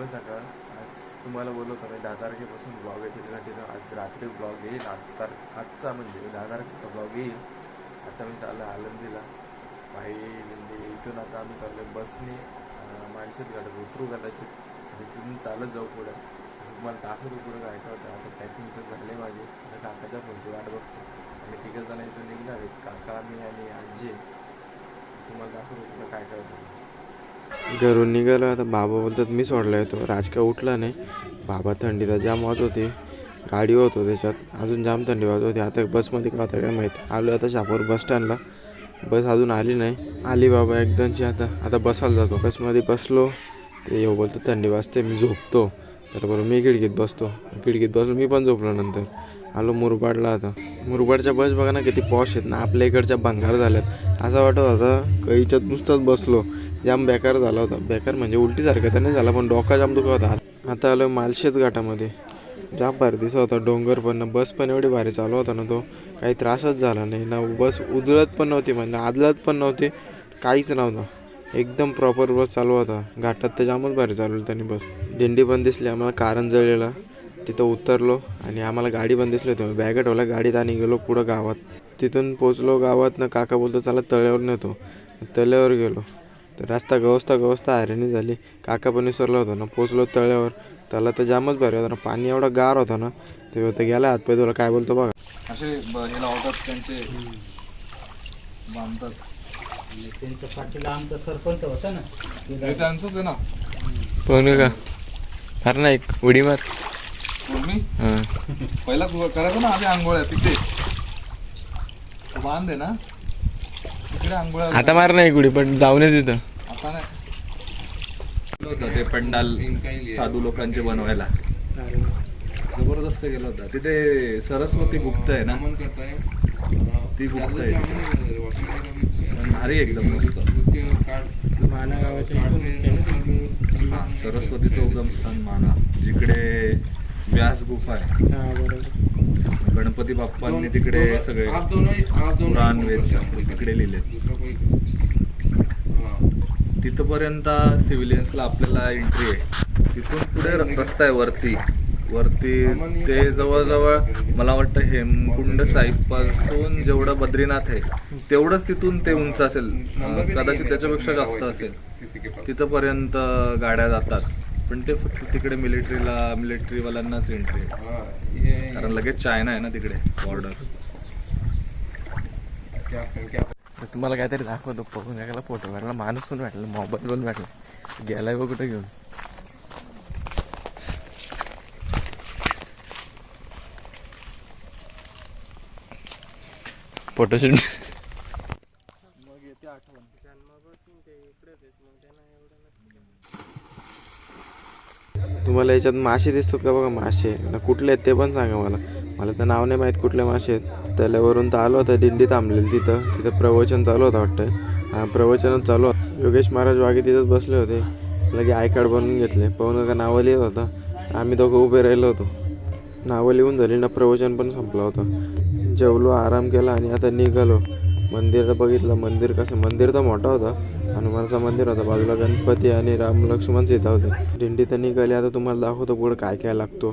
शुभ सकाळ आज तुम्हाला बोललो होतो मी दहा तारखेपासून ब्लॉग येतील कंटिन्यू आज रात्री ब्लॉग येईल आठ तार आजचा म्हणजे दहा तारखेचा ब्लॉग येईल. आता मी चाललो आनंदीला भाई म्हणजे इथून आता आम्ही चाललो बसने माळशेत गाडीत उतरू कदाचित तिथून चालत जाऊ पुढे. तुम्हाला दाखवतो पुढे काय काय होतं. आता पॅकिंग तर झाले माझे. आता काकाच्या फोनची वाट बघतो. आणि तिघं जण इथून निघणार आहेत. काका मी आणि आजी. तुम्हाला दाखवतो पुढं काय काय होतं. घरून निघालो आता बाबा बोलतात मी सोडला येतो राज काय उठला नाही. बाबा थंडीचा जाम वाजत होती. गाडी होतो त्याच्यात. अजून जाम थंडी वाजत होती. आता बसमध्ये का होता काय माहीत. आलो आता शापूर बस स्टँडला बस अजून आली नाही. आली बाबा एकदमची आता. आता बसायला जातो. बसमध्ये बसलो. ते येऊ बोलतो थंडी वाजते मी झोपतो. तर बरोबर मी खिडकीत बसतो. खिडकीत बसलो मी पण झोपलो नंतर. आलो मुरबाडला आता. मुरबाडच्या बस बघा ना किती पॉश आहेत ना. आपल्या इकडच्या भंगार झाल्यात. असं वाटत होतं कैच्यात नुसताच बसलो. जाम बेकार झाला होता. बेकार म्हणजे उलटीसारखा तर नाही झाला पण डोका जाम दुखत होता. आता आलो मालशेज घाटामध्ये. जाम भारी दिसत होता. डोंगर पण ना बस पण एवढी भारी चालू होता ना तो. काही त्रासच झाला नाही. ना बस उजळत पण नव्हती म्हणजे आदलत पण नव्हती. काहीच नव्हतं. एकदम प्रॉपर बस चालू होता. घाटात तर जामच भारी चालवली त्यांनी बस. दिंडी पण दिसली आम्हाला कारण जळलेला. तिथं उतरलो आणि आम्हाला गाडी पण दिसली होती. बॅग ठेवला गाडीत आणि गेलो पुढं गावात. तिथून पोचलो गावात ना काका बोलतो चला तळ्यावर नेतो. तळ्यावर गेलो. तर रस्ता गवस्ता गवस्ता हैराणी झाली. काका पण विसरला होता ना पोचलो तळ्यावर. त्याला तर जामच भारी होता ना पाणी एवढा गार होता ना ते होतं गेला हातपाय तुला काय बोलतो बघा. असे ब- हे लावतात त्यांचे. बांधतात. त्यांच्या पाठीला आमचा सरपंच होता ना हे त्यांचंच आहे ना. पण का? फार ना एक उडी मार. हां. पहिला गो- करायचं ना आधी आंघोळ्या तिथे तो बांध आहे ना. तिकडे आंघोळ्या आता मार ना एक उडी पण जाऊन तिथं नाही होतं ते पंडाल साधू लोकांचे बनवायला. जबरदस्त गेला होता. तिथे सरस्वती गुप्त आहे ना? ती गुप्त आहे. भारी एकदम मस्त. सरस्वतीचं उगम स्थान माना. जिकडे व्यास गुफा आहे. गणपती बाप्पांनी तिकडे सगळे पुराण वेद तिकडे लिहिले तिथपर्यंत सिव्हिलियन्सला आपल्याला एंट्री आहे. तिथून पुढे र- रस्ता आहे वरती. वरती ते जवळजवळ मला वाटतं हेमकुंड साहिबपासून जेवढं बद्रीनाथ आहे तेवढंच तिथून ते उंच असेल. कदाचित त्याच्यापेक्षा जास्त असेल. तिथपर्यंत गाड्या जातात. पण ते फक्त तिकडे मिलिटरीला मिलिटरीवाल्यांनाच एंट्री आहे. कारण लगेच चायना आहे ना तिकडे बॉर्डर तुम्हाला काहीतरी दाखवतो बघून एकाला फोटो काढला माणूस पण भेटला मोबाईल पण भेटला. गेलाय बघ कुठं घेऊन. फोटोशूट तुम्हाला याच्यात मासे दिसतात का बघा मासे? ना कुठले आहेत ते पण सांगा मला. मला तर नाव नाही माहीत कुठले मासे आहेत त्याल्यावरून तर आलो होता दिंडी थांबलेली तिथं. तिथं प्रवचन चालू होतं वाटतं. हा प्रवचनच चालू होतं. योगेश महाराज वागे तिथंच बसले होते. लगे आय कार्ड बनवून घेतले. पाहून का नावं लिहित होता. आम्ही दोघं उभे राहिलो होतो. नावं लिहून झाली ना प्रवचन पण संपलं होतं. जेवलो आराम केला आणि आता निघालो. मंदिर बघितलं. मंदिर कसं मंदिर तर मोठं होतं. हनुमानचं मंदिर होतं. बाजूला गणपती आणि राम लक्ष्मण सीता होते. दिंडी तर निघाली. आता तुम्हाला दाखवतो पुढं काय काय लागतो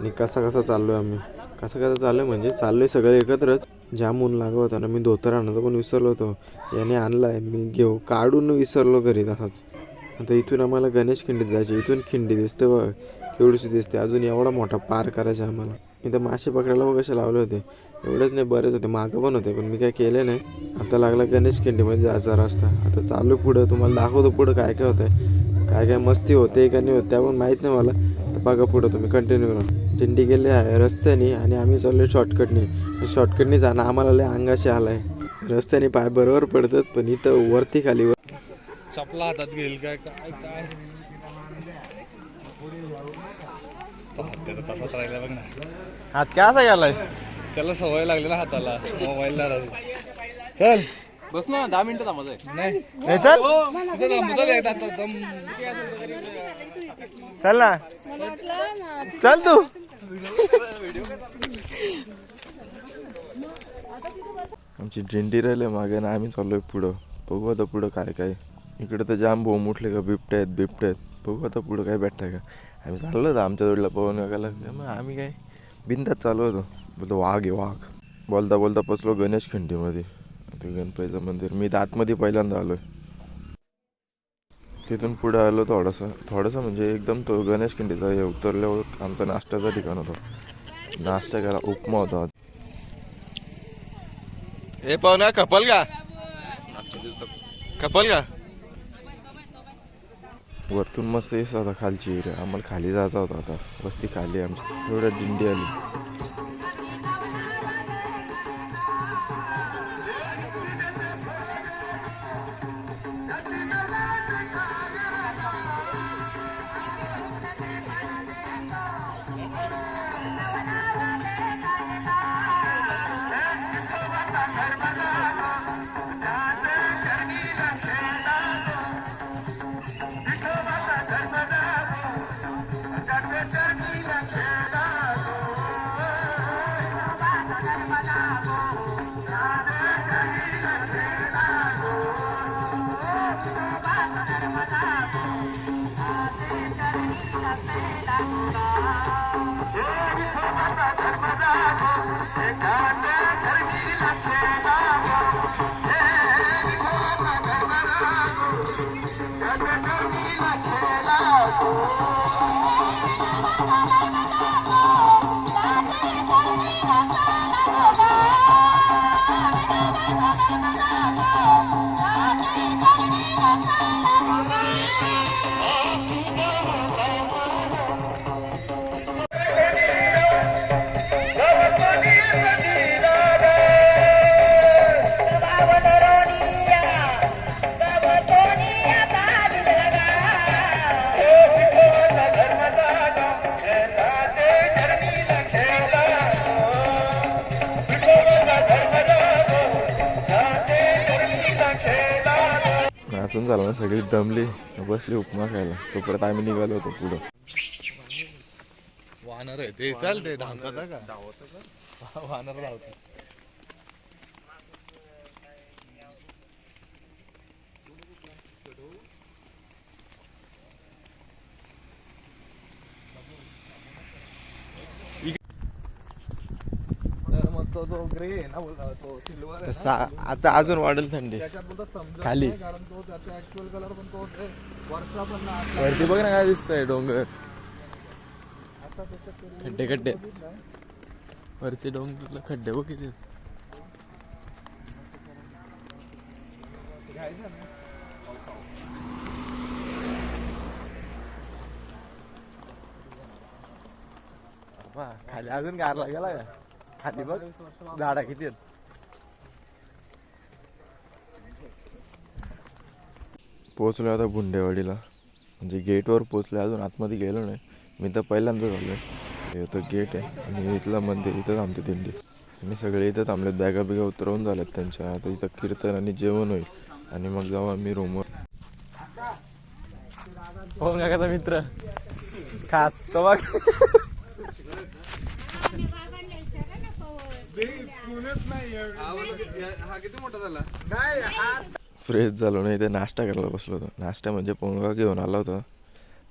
आणि कसा कसा चाललो आहे आम्ही. कसं कसं चाललं म्हणजे चाललंय सगळं एकत्रच. जामून लागत होता ना मी धोतर आणायचं पण विसरलो होतो. याने आणलाय मी घेऊ काढून विसरलो घरी तसाच. आता इथून आम्हाला गणेश खिंडीत जायचे इथून खिंडी दिसते बघ केवढीशी दिसते अजून एवढा मोठा पार करायचा आम्हाला. इथं मासे पकडायला बघ कसे लावले होते? एवढेच नाही बरेच होते मागं पण होते पण मी काय केले नाही. आता लागला गणेश खिंडीमध्ये जायचा रस्ता. आता चालू पुढं तुम्हाला दाखवतो पुढं काय काय होतंय. काय काय मस्ती होते का नाही होत त्या पण माहीत नाही मला. तर बघा पुढं तुम्ही कंटिन्यू करा. दिंडी गेले आहे रस्त्याने आणि आम्ही चाललो शॉर्टकटने शॉर्टकटने जाणं आम्हाला लय अंगाशी आलाय. रस्त्याने पाय बरोबर पडतात पण इथं वरती खाली वर चपला हातात घेईल काय? काय काय? तसाच राहिला बघ ना. हात काय असा गेलाय त्याला सवय लागली ना हाताला मोबाईलला चल. बस ना दहा मिनिटं थांबायचं नाही. चल. इथं थांबू, चल एकदा आता दम. चल ना चल तू. आमची झेंडी राहिले मागे ना आम्ही चाललोय पुढं. बघू आता पुढं काय काय. इकडे तर जाम भाऊ उठले का बिबटे आहेत बिबटे आहेत. बघू आता पुढं काय भेटतंय का. आम्ही चाललो होतो आमच्या जोडीला पवन वगैरे मग आम्ही काय बिंदात चालू होतो. बोलतो वाघ आहे वाघ. बोलता बोलता पचलो गणेश खिंडीमध्ये. ते गणपतीचं मंदिर. मी तर आतमध्ये पहिल्यांदा आलोय. तिथून पुढे आलो थोडंसं थोडंसं म्हणजे एकदम तो गणेश खंडीचा हे उतरल्यावर आमचा नाश्त्याचा ठिकाण होतं. नाश्ता केला उपमा होता. हे पाहुणा कपल का? कपल का? वरतून मस्त येस होता खालची एरिया. आम्हाला खाली जायचा होता आता. वस्ती खाली आमची. एवढ्या दिंडी आली. Yeah, नाचून झालं ना सगळी दमली बसली उपमा खायला. तोपर्यंत आम्ही निघालो होतो पुढं. वानर आहे ते चालते धावतात का? वानर धावतात तर मग तो जो ग्रे आहे ना बोलला तो सिल्वर आहे आता अजून वाढेल थंडी. त्याच्यात खाली. कारण तो त्याचा ऍक्च्युअल कलर पण तो वरचा पण ना आतला वरती बघ ना काय दिसतंय डोंगर. आता त्याच्यात ते खड्डे. खड्डे बघितलंय. वरचे डोंगरला खड्डे बघ किती. घ्यायचं ना. खाली अजून गारला गेला का? खाली बघ. झाडा किती आहेत? पोचलो आता बुंडेवाडीला. म्हणजे गेटवर पोचलो अजून आतमध्ये गेलो नाही. मी तर पहिल्यांदा झालोय. हे होतं गेट आहे आणि इथलं मंदिर इथं थांबते दिंडी. आणि सगळे इथं थांबलेत बॅगा बिगा उतरवून झाल्यात त्यांच्या. आता इथं कीर्तन आणि जेवण होईल. आणि मग जाऊ आम्ही रूमवर हो काकाचा मित्र. खास. तो बघ. हा किती मोठा झाला? फ्रेश झालो नाही ते नाश्ता करायला बसलो होतो. नाश्ता म्हणजे पोंगा घेऊन आला होता.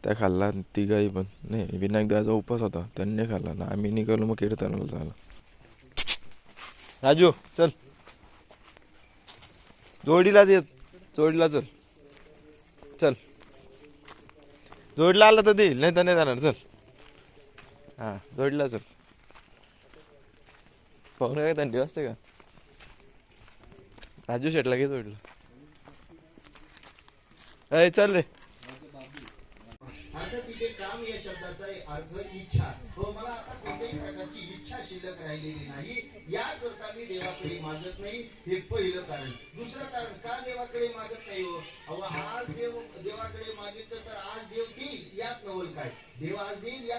त्या खाल्ला तिघाही पण. नाही विनायक दाचा उपास होता. त्यांनी खाल्ला. ना आम्ही निघालो मग कीर्तनाला झाला. राजू चल. जोडीला येत जोडीला चल. चल. जोडीला आला तर देईल नाही तर नाही जाणार. चल. हा जोडीला चल. पाहून काय थंडी वाजते का? राजू शेटला घे जोडला अय चल रे. आता तिथे काम या शब्दाचा अर्थ इच्छा. व मला आता कोणत्याही प्रकारची इच्छा शिल्लक राहिलेली नाही. याकरता मी देवाकडे मागत नाही हे पहिलं कारण. दुसरं कारण का देवाकडे मागत नाही हो? अहो आज देव देवाकडे मागितलं तर आज देव देईल यात नवल काय? देव आज देईल या